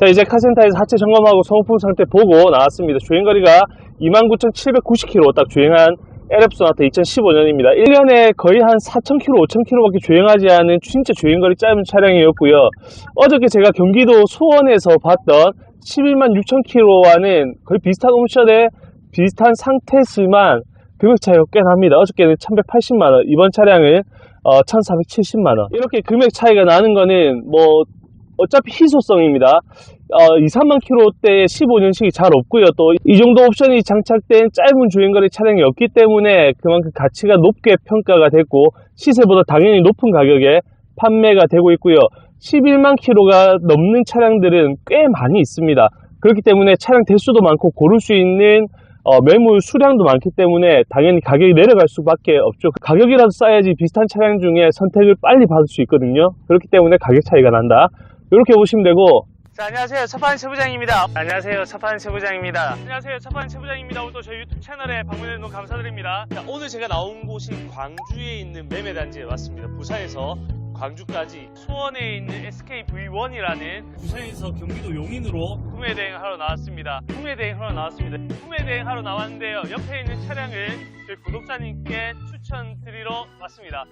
자 이제 카센터에서 하체 점검하고 소모품 상태 보고 나왔습니다. 주행거리가 29,790km 딱 주행한 LF 소나타 2015년입니다. 1년에 거의 한 4,000km, 5,000km밖에 주행하지 않은 진짜 주행거리 짧은 차량이었고요. 어저께 제가 경기도 수원에서 봤던 11만 6,000km와는 거의 비슷한 옵션에 비슷한 상태지만 금액 차이가 꽤 납니다. 어저께는 1,180만원, 이번 차량은 어, 1,470만원. 이렇게 금액 차이가 나는 거는 뭐 어차피 희소성입니다. 어, 2, 3만 킬로대의 15년식이 잘 없고요. 또 이 정도 옵션이 장착된 짧은 주행거리 차량이 없기 때문에 그만큼 가치가 높게 평가가 됐고 시세보다 당연히 높은 가격에 판매가 되고 있고요. 11만 킬로가 넘는 차량들은 꽤 많이 있습니다. 그렇기 때문에 차량 대수도 많고 고를 수 있는 어, 매물 수량도 많기 때문에 당연히 가격이 내려갈 수밖에 없죠. 가격이라도 싸야지 비슷한 차량 중에 선택을 빨리 받을 수 있거든요. 그렇기 때문에 가격 차이가 난다. 이렇게 보시면 되고 자, 안녕하세요. 차판 세부장입니다. 안녕하세요. 차판 세부장입니다. 안녕하세요. 차판 세부장입니다. 오늘도 저희 유튜브 채널에 방문해 주셔서 감사드립니다. 자, 오늘 제가 나온 곳이 광주에 있는 매매단지에 왔습니다. 부산에서 광주까지 수원에 있는 SKV1이라는 부산에서 경기도 용인으로 구매 대행하러 나왔습니다. 구매 대행하러 나왔습니다. 구매 대행하러 나왔는데요. 옆에 있는 차량을 저희 구독자님께 추천드리러 왔습니다.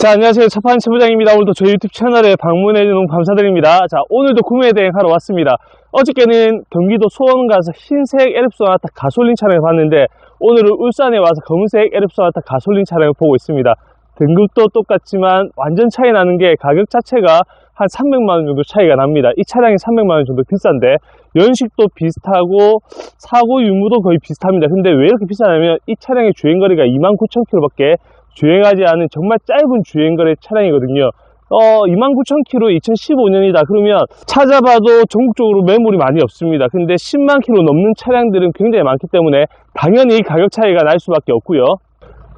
자, 안녕하세요. 차판 최부장입니다. 오늘도 저희 유튜브 채널에 방문해 주셔서 너무 감사드립니다. 자, 오늘도 구매 대행하러 왔습니다. 어저께는 경기도 수원 가서 흰색 LF 소나타 가솔린 차량을 봤는데, 오늘은 울산에 와서 검은색 LF 소나타 가솔린 차량을 보고 있습니다. 등급도 똑같지만 완전 차이 나는 게 가격 자체가 한 300만원 정도 차이가 납니다. 이 차량이 300만원 정도 비싼데, 연식도 비슷하고, 사고 유무도 거의 비슷합니다. 근데 왜 이렇게 비싸냐면, 이 차량의 주행거리가 29,000km 밖에 주행하지 않은 정말 짧은 주행거리 차량이거든요. 어, 29,000km 2015년이다. 그러면 찾아봐도 전국적으로 매물이 많이 없습니다. 근데 10만 km 넘는 차량들은 굉장히 많기 때문에 당연히 가격 차이가 날 수밖에 없고요.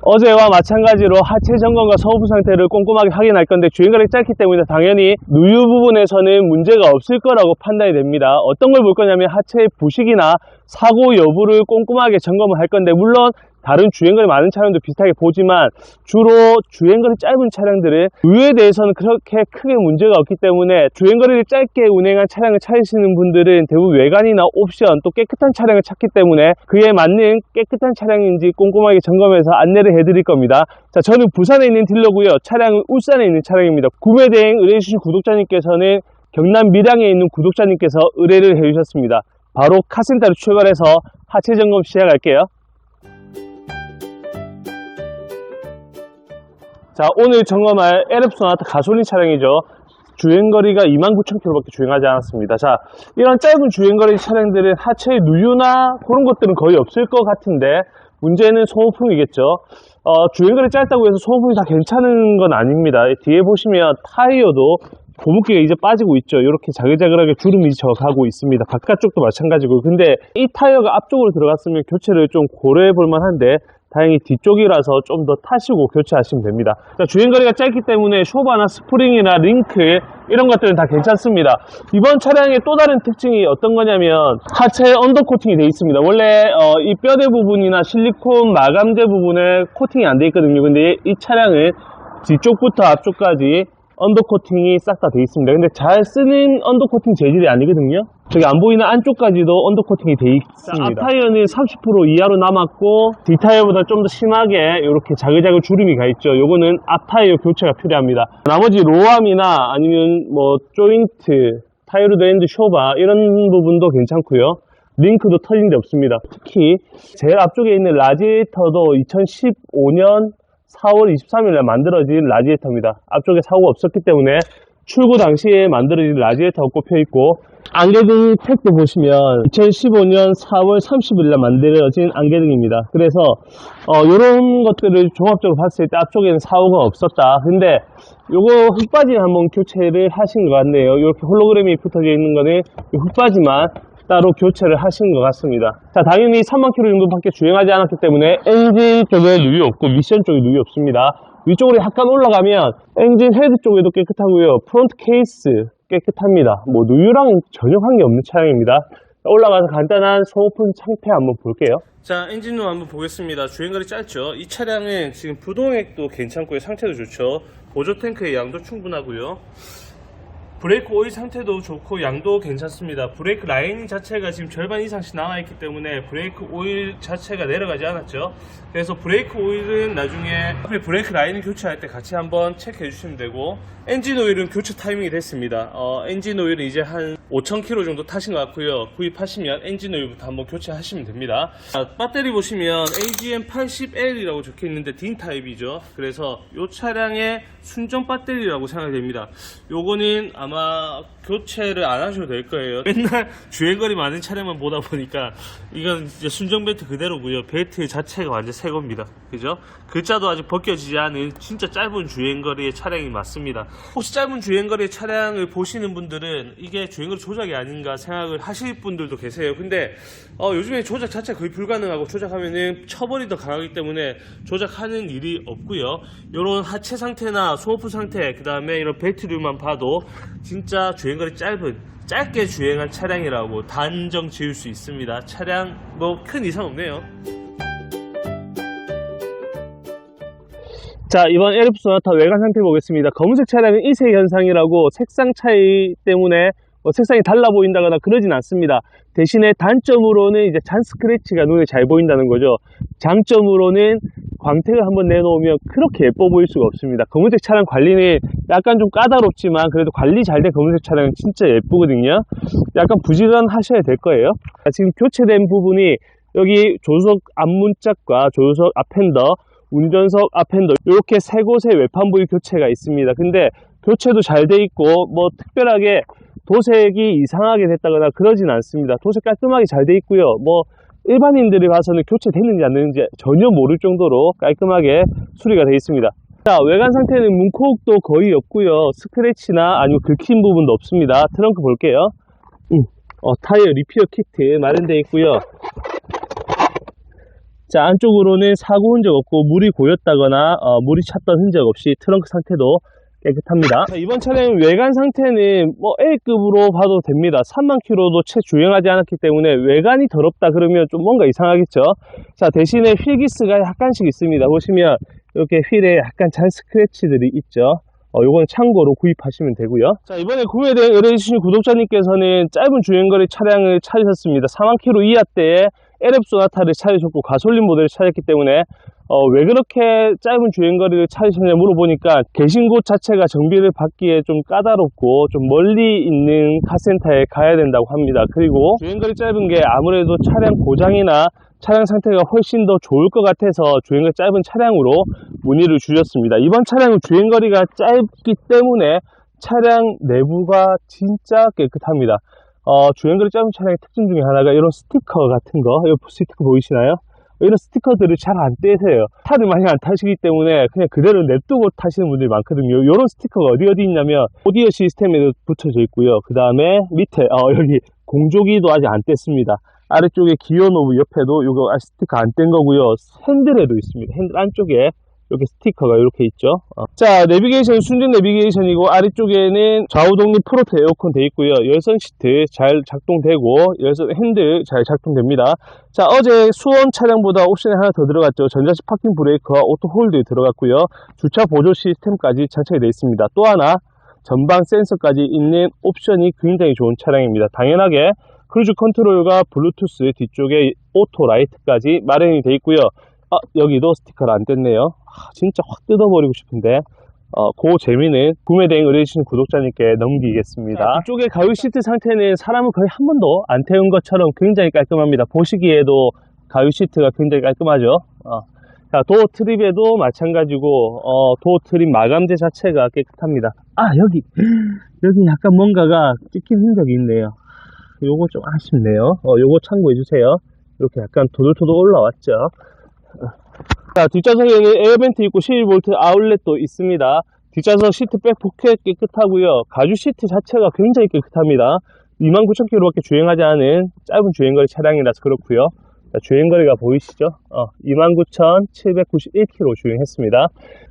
어제와 마찬가지로 하체 점검과 서부 상태를 꼼꼼하게 확인할 건데 주행거리 짧기 때문에 당연히 누유 부분에서는 문제가 없을 거라고 판단이 됩니다. 어떤 걸 볼 거냐면 하체의 부식이나 사고 여부를 꼼꼼하게 점검을 할 건데 물론 다른 주행거리 많은 차량도 비슷하게 보지만 주로 주행거리 짧은 차량들은 누유에 대해서는 그렇게 크게 문제가 없기 때문에 주행거리를 짧게 운행한 차량을 찾으시는 분들은 대부분 외관이나 옵션 또 깨끗한 차량을 찾기 때문에 그에 맞는 깨끗한 차량인지 꼼꼼하게 점검해서 안내를 해드릴 겁니다. 자, 저는 부산에 있는 딜러고요. 차량은 울산에 있는 차량입니다. 구매 대행 의뢰해주신 구독자님께서는 경남 밀양에 있는 구독자님께서 의뢰를 해주셨습니다. 바로 카센터로 출발해서 하체 점검 시작할게요. 자, 오늘 점검할 LF 소나타 가솔린 차량이죠. 주행거리가 29,000km밖에 주행하지 않았습니다. 자, 이런 짧은 주행거리 차량들은 하체의 누유나 그런 것들은 거의 없을 것 같은데, 문제는 소모품이겠죠. 어, 주행거리 짧다고 해서 소모품이 다 괜찮은 건 아닙니다. 뒤에 보시면 타이어도 고무기가 이제 빠지고 있죠. 이렇게 자글자글하게 주름이 져가고 있습니다. 바깥쪽도 마찬가지고. 근데 이 타이어가 앞쪽으로 들어갔으면 교체를 좀 고려해 볼 만한데, 다행히 뒤쪽이라서 좀 더 타시고 교체하시면 됩니다. 자, 주행거리가 짧기 때문에 쇼바나 스프링이나 링크 이런 것들은 다 괜찮습니다. 이번 차량의 또 다른 특징이 어떤 거냐면 하체 언더 코팅이 되어 있습니다. 원래 어, 이 뼈대 부분이나 실리콘 마감재 부분에 코팅이 안 되어 있거든요. 근데 이 차량은 뒤쪽부터 앞쪽까지 언더 코팅이 싹다 되어 있습니다. 근데 잘 쓰는 언더 코팅 재질이 아니거든요. 저기 안 보이는 안쪽까지도 언더 코팅이 되어 있습니다. 앞 타이어는 30% 이하로 남았고 뒷 타이어보다 좀 더 심하게 이렇게 자글자글 주름이 가 있죠. 요거는 앞 타이어 교체가 필요합니다. 나머지 로암이나 아니면 뭐 조인트, 타이어드 엔드 쇼바 이런 부분도 괜찮고요. 링크도 터진 데 없습니다. 특히 제일 앞쪽에 있는 라지에이터도 2015년 4월 23일에 만들어진 라지에이터입니다. 앞쪽에 사고가 없었기 때문에 출고 당시에 만들어진 라지에이터가 꼽혀 있고 안개등 택도 보시면 2015년 4월 30일에 만들어진 안개등입니다. 그래서 이런 것들을 종합적으로 봤을 때 앞쪽에는 사고가 없었다. 근데 요거 흙바지 한번 교체를 하신 것 같네요. 이렇게 홀로그램이 붙어져 있는 거는 이 흙바지만 따로 교체를 하신 것 같습니다. 자, 당연히 3만 킬로 정도밖에 주행하지 않았기 때문에 엔진 쪽에 누유 없고 미션 쪽에 누유 없습니다. 위쪽으로 약간 올라가면 엔진 헤드 쪽에도 깨끗하고요. 프론트 케이스 깨끗합니다. 뭐 누유랑 전혀 관계없는 차량입니다. 자, 올라가서 간단한 소모품 상태 한번 볼게요. 자, 엔진룸 한번 보겠습니다. 주행거리 짧죠? 이 차량은 지금 부동액도 괜찮고요. 상태도 좋죠. 보조 탱크의 양도 충분하고요. 브레이크 오일 상태도 좋고 양도 괜찮습니다. 브레이크 라인 자체가 지금 절반 이상씩 남아있기 때문에 브레이크 오일 자체가 내려가지 않았죠. 그래서 브레이크 오일은 나중에 앞에 브레이크 라인을 교체할 때 같이 한번 체크해 주시면 되고 엔진 오일은 교체 타이밍이 됐습니다. 어, 엔진 오일은 이제 한 5,000km 정도 타신 것 같고요. 구입하시면 엔진 오일부터 한번 교체하시면 됩니다. 자, 배터리 보시면 AGM80L이라고 적혀 있는데 딘 타입이죠. 그래서 이 차량의 순정 배터리라고 생각이 됩니다. 요거는 아마 교체를 안 하셔도 될 거예요. 맨날 주행거리 많은 차량만 보다 보니까 이건 이제 순정 벨트 그대로고요. 벨트 자체가 완전 새 겁니다. 그죠? 글자도 아직 벗겨지지 않은 진짜 짧은 주행거리의 차량이 맞습니다. 혹시 짧은 주행거리의 차량을 보시는 분들은 이게 주행거리 조작이 아닌가 생각을 하실 분들도 계세요. 근데 어, 요즘에 조작 자체가 거의 불가능하고 조작하면은 처벌이 더 강하기 때문에 조작하는 일이 없고요. 이런 하체 상태나 소모품 상태, 그 다음에 이런 벨트류만 봐도 진짜 주행 거리 짧은 짧게 주행한 차량이라고 단정 지을 수 있습니다. 차량 뭐 큰 이상 없네요. 자, 이번 에르프 소나타 외관 상태 보겠습니다. 검은색 차량은 이색 현상이라고 색상 차이 때문에 뭐 색상이 달라 보인다거나 그러진 않습니다. 대신에 단점으로는 이제 잔 스크래치가 눈에 잘 보인다는 거죠. 장점으로는 광택을 한번 내놓으면 그렇게 예뻐 보일 수가 없습니다. 검은색 차량 관리는 약간 좀 까다롭지만 그래도 관리 잘 된 검은색 차량은 진짜 예쁘거든요. 약간 부지런하셔야 될 거예요. 자, 지금 교체된 부분이 여기 조수석 앞문짝과 조수석 앞핸더 운전석 앞핸더 이렇게 세 곳의 외판 부위 교체가 있습니다. 근데 교체도 잘 돼 있고 뭐 특별하게 도색이 이상하게 됐다거나 그러진 않습니다. 도색 깔끔하게 잘 돼 있고요. 뭐 일반인들이 봐서는 교체됐는지 안 됐는지 전혀 모를 정도로 깔끔하게 수리가 되어 있습니다. 자, 외관 상태는 문콕도 거의 없고요. 스크래치나 아니면 긁힌 부분도 없습니다. 트렁크 볼게요. 음, 어, 타이어 리피어 키트 마련되어 있고요. 자, 안쪽으로는 사고 흔적 없고 물이 고였다거나 어, 물이 찼던 흔적 없이 트렁크 상태도 깨끗합니다. 자, 이번 차량 외관 상태는 뭐 A급으로 봐도 됩니다. 3만 킬로도 채 주행하지 않았기 때문에 외관이 더럽다 그러면 좀 뭔가 이상하겠죠. 자, 대신에 휠기스가 약간씩 있습니다. 보시면 이렇게 휠에 약간 잔 스크래치들이 있죠. 어, 요건 참고로 구입하시면 되고요. 자, 이번에 구매된 의뢰해주신 구독자님께서는 짧은 주행거리 차량을 찾으셨습니다. 4만 킬로 이하 대에 LF 소나타를 찾으셨고 가솔린 모델을 찾았기 때문에 어, 왜 그렇게 짧은 주행거리를 찾으셨냐 물어보니까 계신 곳 자체가 정비를 받기에 좀 까다롭고 좀 멀리 있는 카센터에 가야 된다고 합니다. 그리고 주행거리 짧은 게 아무래도 차량 고장이나 차량 상태가 훨씬 더 좋을 것 같아서 주행거리 짧은 차량으로 문의를 주셨습니다. 이번 차량은 주행거리가 짧기 때문에 차량 내부가 진짜 깨끗합니다. 어, 주행거리 짧은 차량의 특징 중에 하나가 이런 스티커 같은 거, 이 스티커 보이시나요? 이런 스티커들을 잘 안 떼세요. 차를 많이 안 타시기 때문에 그냥 그대로 냅두고 타시는 분들이 많거든요. 이런 스티커가 어디 어디 있냐면 오디오 시스템에도 붙여져 있고요. 그 다음에 밑에 어, 여기 공조기도 아직 안 뗐습니다. 아래쪽에 기어 노브 옆에도 이거 스티커 안 뗀 거고요. 핸들에도 있습니다. 핸들 안쪽에 이렇게 스티커가 이렇게 있죠. 어. 자, 내비게이션 순정 내비게이션이고 아래쪽에는 좌우 독립 프로트 에어컨 돼 있고요. 열선 시트 잘 작동되고 열선 핸들 잘 작동됩니다. 자, 어제 수원 차량보다 옵션이 하나 더 들어갔죠. 전자식 파킹 브레이크와 오토 홀드 들어갔고요. 주차 보조 시스템까지 장착이 되어 있습니다. 또 하나 전방 센서까지 있는 옵션이 굉장히 좋은 차량입니다. 당연하게 크루즈 컨트롤과 블루투스 뒤쪽에 오토 라이트까지 마련이 되어 있고요. 아, 여기도 스티커를 안 뗐네요. 아, 진짜 확 뜯어버리고 싶은데 어, 그 재미는 구매 대행 의뢰해주신 구독자님께 넘기겠습니다. 이쪽에 가죽 시트 상태는 사람을 거의 한 번도 안 태운 것처럼 굉장히 깔끔합니다. 보시기에도 가죽 시트가 굉장히 깔끔하죠. 어. 자, 도어 트립에도 마찬가지고 어, 도어 트립 마감재 자체가 깨끗합니다. 아 여기 여기 약간 뭔가가 찍힌 흔적이 있네요. 요거 좀 아쉽네요. 어, 요거 참고해 주세요. 이렇게 약간 도돌도돌 올라왔죠. 자, 뒷좌석에는 에어벤트 있고 12V 아울렛도 있습니다. 뒷좌석 시트백 포켓 깨끗하고요. 가죽 시트 자체가 굉장히 깨끗합니다. 29,000km밖에 주행하지 않은 짧은 주행거리 차량이라서 그렇고요. 자, 주행거리가 보이시죠? 어, 29,791km 주행했습니다.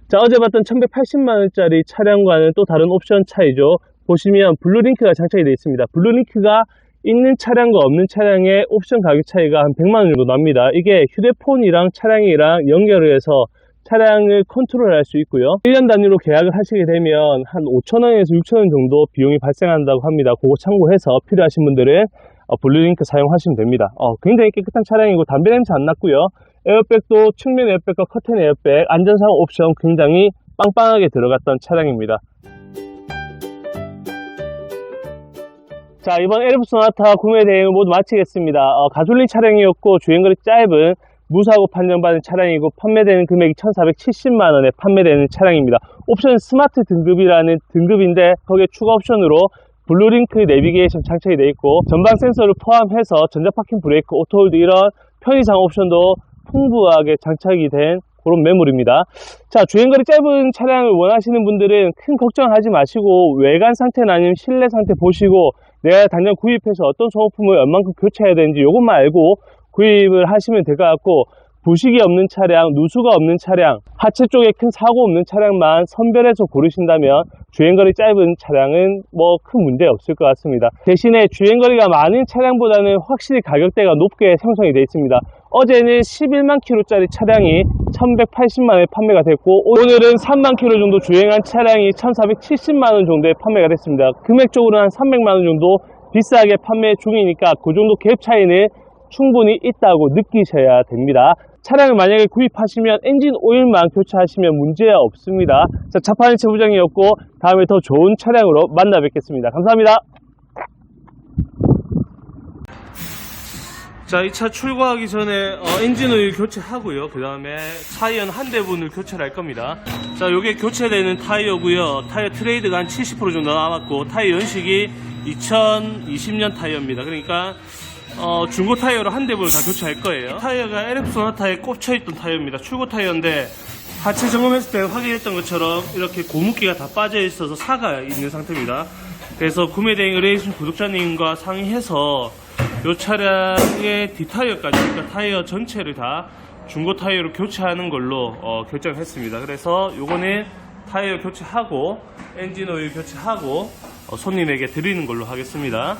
자, 어제 봤던 1,180만원짜리 차량과는 또 다른 옵션 차이죠. 보시면 블루링크가 장착이 되어 있습니다. 블루링크가 있는 차량과 없는 차량의 옵션 가격 차이가 한 100만 원 정도 납니다. 이게 휴대폰이랑 차량이랑 연결을 해서 차량을 컨트롤할 수 있고요. 1년 단위로 계약을 하시게 되면 한 5천 원에서 6천 원 정도 비용이 발생한다고 합니다. 그거 참고해서 필요하신 분들은 어, 블루링크 사용하시면 됩니다. 어, 굉장히 깨끗한 차량이고 담배 냄새 안 났고요. 에어백도 측면 에어백과 커튼 에어백, 안전상 옵션 굉장히 빵빵하게 들어갔던 차량입니다. 자, 이번 에르프 소나타 구매 대행을 모두 마치겠습니다. 어, 가솔린 차량이었고 주행거리 짧은 무사고 판정받은 차량이고 판매되는 금액이 1,470만원에 판매되는 차량입니다. 옵션 스마트 등급이라는 등급인데 거기에 추가 옵션으로 블루링크 내비게이션 장착이 되어 있고 전방 센서를 포함해서 전자파킹 브레이크, 오토홀드 이런 편의상 옵션도 풍부하게 장착이 된 그런 매물입니다. 자, 주행거리 짧은 차량을 원하시는 분들은 큰 걱정하지 마시고 외관 상태나 아니면 실내 상태 보시고 내가 당장 구입해서 어떤 소모품을 얼만큼 교체해야 되는지 이것만 알고 구입을 하시면 될 것 같고 부식이 없는 차량, 누수가 없는 차량, 하체 쪽에 큰 사고 없는 차량만 선별해서 고르신다면 주행거리 짧은 차량은 뭐 큰 문제 없을 것 같습니다. 대신에 주행거리가 많은 차량보다는 확실히 가격대가 높게 형성이 되어 있습니다. 어제는 11만 킬로짜리 차량이 1180만원에 판매가 됐고 오늘은 3만 킬로 정도 주행한 차량이 1470만원 정도에 판매가 됐습니다. 금액적으로는 한 300만원 정도 비싸게 판매 중이니까 그 정도 갭 차이는 충분히 있다고 느끼셔야 됩니다. 차량을 만약에 구입하시면 엔진 오일만 교체하시면 문제 없습니다. 자, 차파는 최부장이었고 다음에 더 좋은 차량으로 만나 뵙겠습니다. 감사합니다. 자, 이 차 출고하기 전에 어, 엔진 오일 교체하고요. 그 다음에 타이어 한 대분을 교체를 할 겁니다. 자, 요게 교체되는 타이어고요. 타이어 트레이드가 한 70% 정도 남았고 타이어 연식이 2020년 타이어입니다. 그러니까 어, 중고 타이어로 한 대분을 다 교체할 거예요. 타이어가 LF 소나타에 꼽혀있던 타이어입니다. 출고 타이어인데 하체 점검했을 때 확인했던 것처럼 이렇게 고무기가 다 빠져 있어서 사가 있는 상태입니다. 그래서 구매 대행 의뢰해주신 구독자님과 상의해서 이 차량의 뒷타이어까지 그러니까 타이어 전체를 다 중고 타이어로 교체하는 걸로 어, 결정했습니다. 그래서 요거는 타이어 교체하고 엔진 오일 교체하고 어, 손님에게 드리는 걸로 하겠습니다.